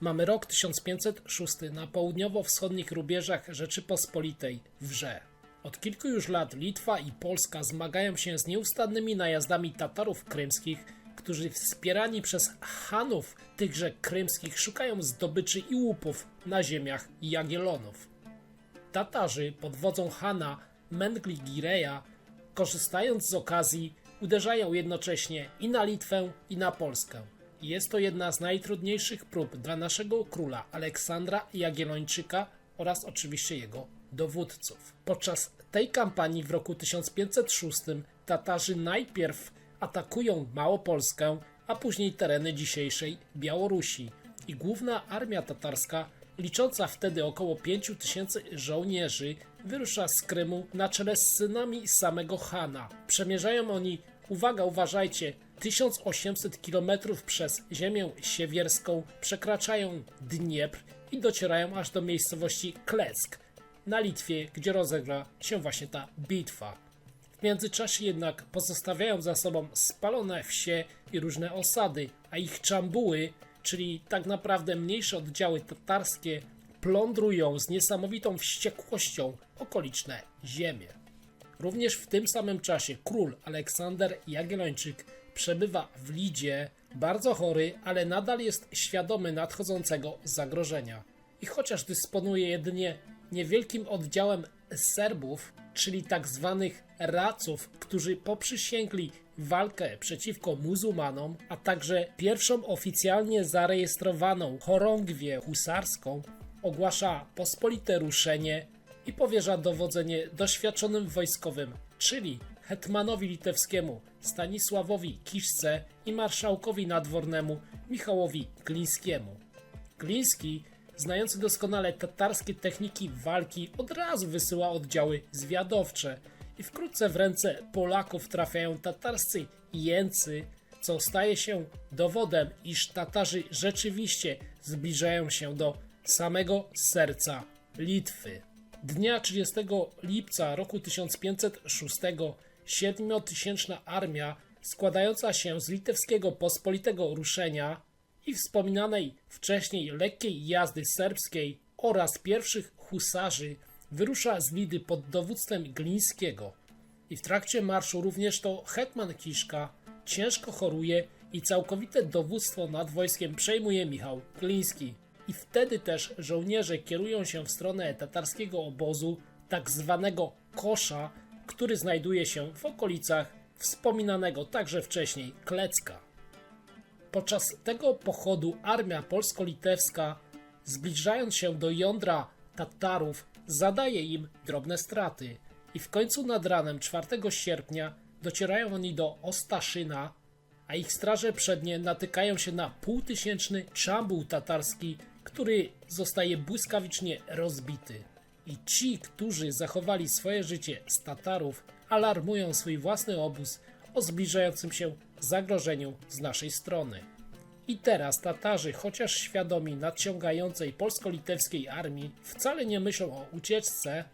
Mamy rok 1506 na południowo-wschodnich rubieżach Rzeczypospolitej wrze. Od kilku już lat Litwa i Polska zmagają się z nieustannymi najazdami Tatarów krymskich, którzy wspierani przez Hanów tychże krymskich szukają zdobyczy i łupów na ziemiach Jagiellonów. Tatarzy pod wodzą Hana Mengli Gireja, korzystając z okazji, uderzają jednocześnie i na Litwę, i na Polskę. Jest to jedna z najtrudniejszych prób dla naszego króla Aleksandra Jagiellończyka oraz oczywiście jego dowódców. Podczas tej kampanii w roku 1506 Tatarzy najpierw atakują Małopolskę, a później tereny dzisiejszej Białorusi i główna armia tatarska licząca wtedy około 5 tysięcy żołnierzy, wyrusza z Krymu na czele z synami samego Hana. Przemierzają oni, uwaga, uważajcie, 1800 km przez ziemię siewierską, przekraczają Dniepr i docierają aż do miejscowości Kleck na Litwie, gdzie rozegra się właśnie ta bitwa. W międzyczasie jednak pozostawiają za sobą spalone wsie i różne osady, a ich czambuły, czyli tak naprawdę mniejsze oddziały tatarskie, plądrują z niesamowitą wściekłością okoliczne ziemie. Również w tym samym czasie król Aleksander Jagiellończyk przebywa w Lidzie, bardzo chory, ale nadal jest świadomy nadchodzącego zagrożenia. I chociaż dysponuje jedynie niewielkim oddziałem Serbów, czyli tak zwanych raców, którzy poprzysięgli walkę przeciwko muzułmanom, a także pierwszą oficjalnie zarejestrowaną chorągwię husarską, ogłasza pospolite ruszenie i powierza dowodzenie doświadczonym wojskowym, czyli hetmanowi litewskiemu Stanisławowi Kiszce i marszałkowi nadwornemu Michałowi Glińskiemu. Gliński, znający doskonale tatarskie techniki walki, od razu wysyła oddziały zwiadowcze i wkrótce w ręce Polaków trafiają tatarscy jęcy, co staje się dowodem, iż Tatarzy rzeczywiście zbliżają się do samego serca Litwy. Dnia 30 lipca roku 1506 siedmiotysięczna armia składająca się z litewskiego pospolitego ruszenia i wspominanej wcześniej lekkiej jazdy serbskiej oraz pierwszych husarzy wyrusza z Lidy pod dowództwem Glińskiego. I w trakcie marszu również to hetman Kiszka ciężko choruje i całkowite dowództwo nad wojskiem przejmuje Michał Gliński. I wtedy też żołnierze kierują się w stronę tatarskiego obozu, tak zwanego Kosza, który znajduje się w okolicach wspominanego także wcześniej Klecka. Podczas tego pochodu armia polsko-litewska, zbliżając się do jądra Tatarów, zadaje im drobne straty i w końcu nad ranem 4 sierpnia docierają oni do Ostaszyna, a ich straże przednie natykają się na półtysięczny czambuł tatarski, który zostaje błyskawicznie rozbity. I ci, którzy zachowali swoje życie z Tatarów, alarmują swój własny obóz o zbliżającym się zagrożeniu z naszej strony. I teraz Tatarzy, chociaż świadomi nadciągającej polsko-litewskiej armii, wcale nie myślą o ucieczce,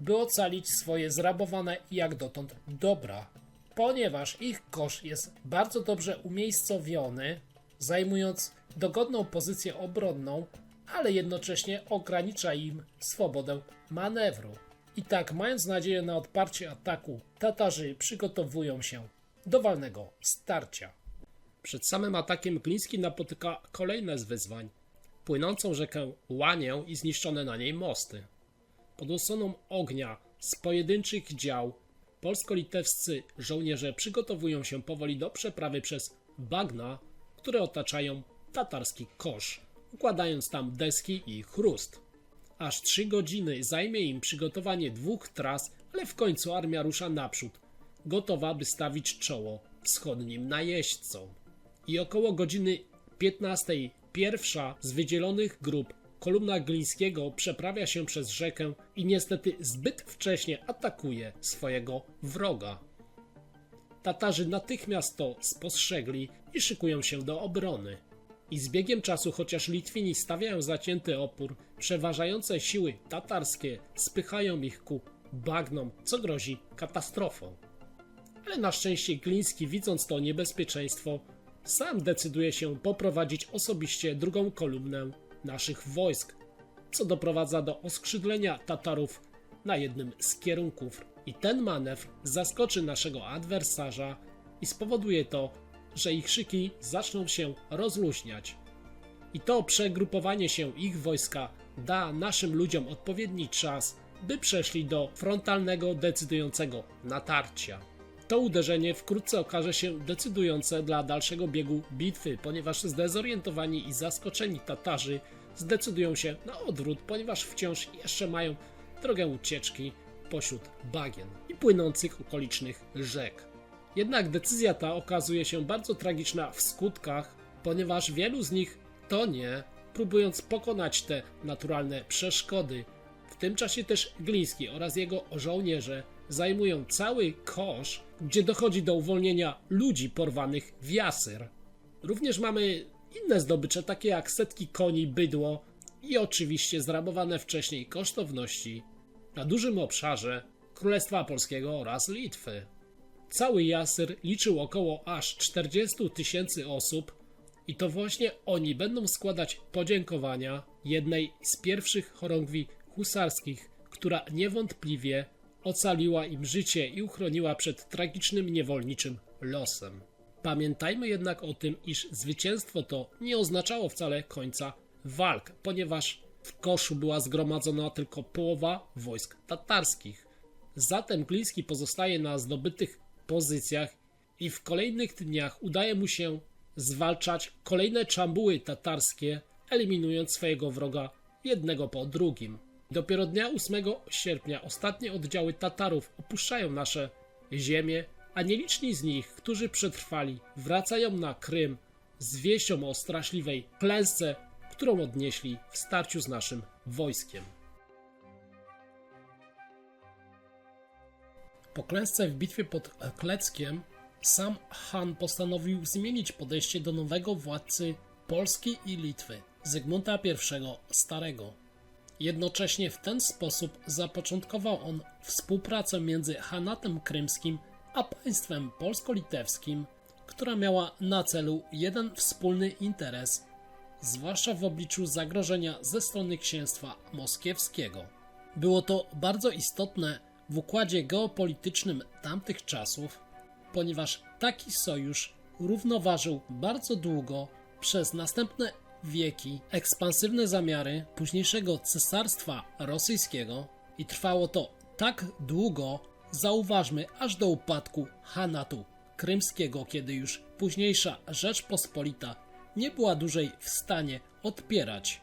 by ocalić swoje zrabowane jak dotąd dobra, ponieważ ich kosz jest bardzo dobrze umiejscowiony, zajmując dogodną pozycję obronną, ale jednocześnie ogranicza im swobodę manewru. I tak, mając nadzieję na odparcie ataku, Tatarzy przygotowują się do walnego starcia. Przed samym atakiem Gliński napotyka kolejne z wyzwań. Płynącą rzekę Łanię i zniszczone na niej mosty. Pod osłoną ognia z pojedynczych dział polsko-litewscy żołnierze przygotowują się powoli do przeprawy przez bagna, które otaczają tatarski kosz, układając tam deski i chrust. Aż trzy godziny zajmie im przygotowanie dwóch tras, ale w końcu armia rusza naprzód, gotowa by stawić czoło wschodnim najeźdźcom. I około godziny 15 pierwsza z wydzielonych grup kolumna Glińskiego przeprawia się przez rzekę i niestety zbyt wcześnie atakuje swojego wroga. Tatarzy natychmiast to spostrzegli i szykują się do obrony. I z biegiem czasu, chociaż Litwini stawiają zacięty opór, przeważające siły tatarskie spychają ich ku bagnom, co grozi katastrofą. Ale na szczęście Gliński, widząc to niebezpieczeństwo, sam decyduje się poprowadzić osobiście drugą kolumnę naszych wojsk, co doprowadza do oskrzydlenia Tatarów na jednym z kierunków. I ten manewr zaskoczy naszego adwersarza i spowoduje to, że ich szyki zaczną się rozluźniać. I to przegrupowanie się ich wojska da naszym ludziom odpowiedni czas, by przeszli do frontalnego, decydującego natarcia. To uderzenie wkrótce okaże się decydujące dla dalszego biegu bitwy, ponieważ zdezorientowani i zaskoczeni Tatarzy zdecydują się na odwrót, ponieważ wciąż jeszcze mają drogę ucieczki pośród bagien i płynących okolicznych rzek. Jednak decyzja ta okazuje się bardzo tragiczna w skutkach, ponieważ wielu z nich tonie, próbując pokonać te naturalne przeszkody. W tym czasie też Gliński oraz jego żołnierze zajmują cały kosz, gdzie dochodzi do uwolnienia ludzi porwanych w Jasyr. Również mamy inne zdobycze, takie jak setki koni, bydło i oczywiście zrabowane wcześniej kosztowności na dużym obszarze Królestwa Polskiego oraz Litwy. Cały Jasyr liczył około aż 40 tysięcy osób i to właśnie oni będą składać podziękowania jednej z pierwszych chorągwi husarskich, która niewątpliwie ocaliła im życie i uchroniła przed tragicznym niewolniczym losem. Pamiętajmy jednak o tym, iż zwycięstwo to nie oznaczało wcale końca walk, ponieważ w koszu była zgromadzona tylko połowa wojsk tatarskich. Zatem Gliński pozostaje na zdobytych pozycjach i w kolejnych dniach udaje mu się zwalczać kolejne czambuły tatarskie, eliminując swojego wroga jednego po drugim. Dopiero dnia 8 sierpnia ostatnie oddziały Tatarów opuszczają nasze ziemię, a nieliczni z nich, którzy przetrwali, wracają na Krym z wieścią o straszliwej klęsce, którą odnieśli w starciu z naszym wojskiem. Po klęsce w bitwie pod Kleckiem sam Han postanowił zmienić podejście do nowego władcy Polski i Litwy, Zygmunta I Starego. Jednocześnie w ten sposób zapoczątkował on współpracę między Hanatem Krymskim a państwem polsko-litewskim, która miała na celu jeden wspólny interes, zwłaszcza w obliczu zagrożenia ze strony księstwa moskiewskiego. Było to bardzo istotne w układzie geopolitycznym tamtych czasów, ponieważ taki sojusz równoważył bardzo długo przez następne wieki ekspansywne zamiary późniejszego cesarstwa rosyjskiego i trwało to tak długo, zauważmy, aż do upadku Hanatu krymskiego, kiedy już późniejsza Rzeczpospolita nie była dłużej w stanie odpierać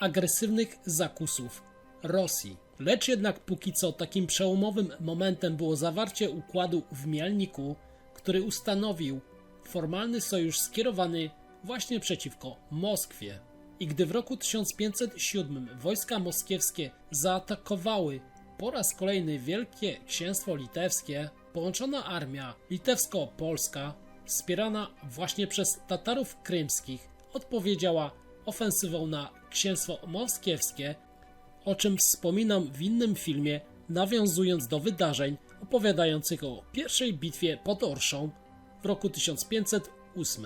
agresywnych zakusów Rosji. Lecz jednak póki co takim przełomowym momentem było zawarcie układu w Mielniku, który ustanowił formalny sojusz skierowany właśnie przeciwko Moskwie. I gdy w roku 1507 wojska moskiewskie zaatakowały po raz kolejny Wielkie Księstwo Litewskie, połączona armia litewsko-polska, wspierana właśnie przez Tatarów krymskich, odpowiedziała ofensywą na Księstwo Moskiewskie, o czym wspominam w innym filmie, nawiązując do wydarzeń opowiadających o pierwszej bitwie pod Orszą w roku 1508.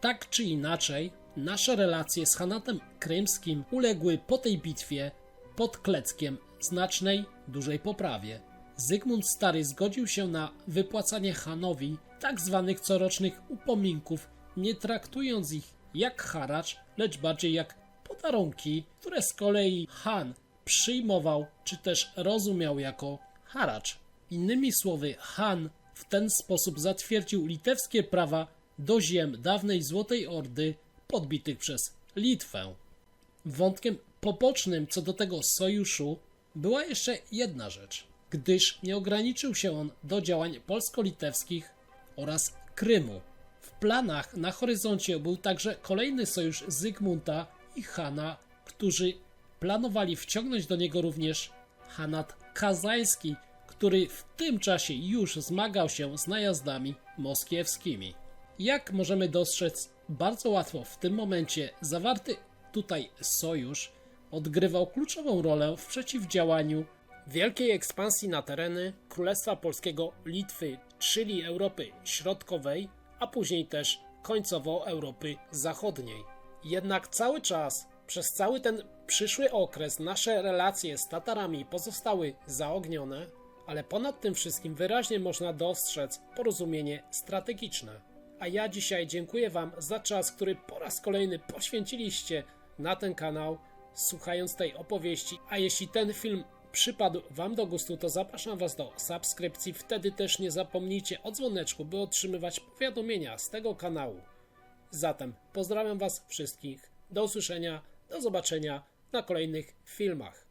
Tak czy inaczej, nasze relacje z Hanatem Krymskim uległy po tej bitwie pod Kleckiem znacznej, dużej poprawie. Zygmunt Stary zgodził się na wypłacanie Hanowi tak zwanych corocznych upominków, nie traktując ich jak haracz, lecz bardziej jak podarunki, które z kolei Han przyjmował czy też rozumiał jako haracz. Innymi słowy, Han w ten sposób zatwierdził litewskie prawa do ziem dawnej Złotej Ordy podbitych przez Litwę. Wątkiem pobocznym co do tego sojuszu była jeszcze jedna rzecz, gdyż nie ograniczył się on do działań polsko-litewskich oraz Krymu. W planach na horyzoncie był także kolejny sojusz Zygmunta i Hana, którzy planowali wciągnąć do niego również Hanat Kazański, który w tym czasie już zmagał się z najazdami moskiewskimi. Jak możemy dostrzec, bardzo łatwo w tym momencie zawarty tutaj sojusz odgrywał kluczową rolę w przeciwdziałaniu wielkiej ekspansji na tereny Królestwa Polskiego Litwy, czyli Europy Środkowej, a później też końcowo Europy Zachodniej. Jednak cały czas Przez cały ten przyszły okres nasze relacje z Tatarami pozostały zaognione, ale ponad tym wszystkim wyraźnie można dostrzec porozumienie strategiczne. A ja dzisiaj dziękuję Wam za czas, który po raz kolejny poświęciliście na ten kanał, słuchając tej opowieści. A jeśli ten film przypadł Wam do gustu, to zapraszam Was do subskrypcji. Wtedy też nie zapomnijcie o dzwoneczku, by otrzymywać powiadomienia z tego kanału. Zatem pozdrawiam Was wszystkich. Do usłyszenia, do zobaczenia na kolejnych filmach.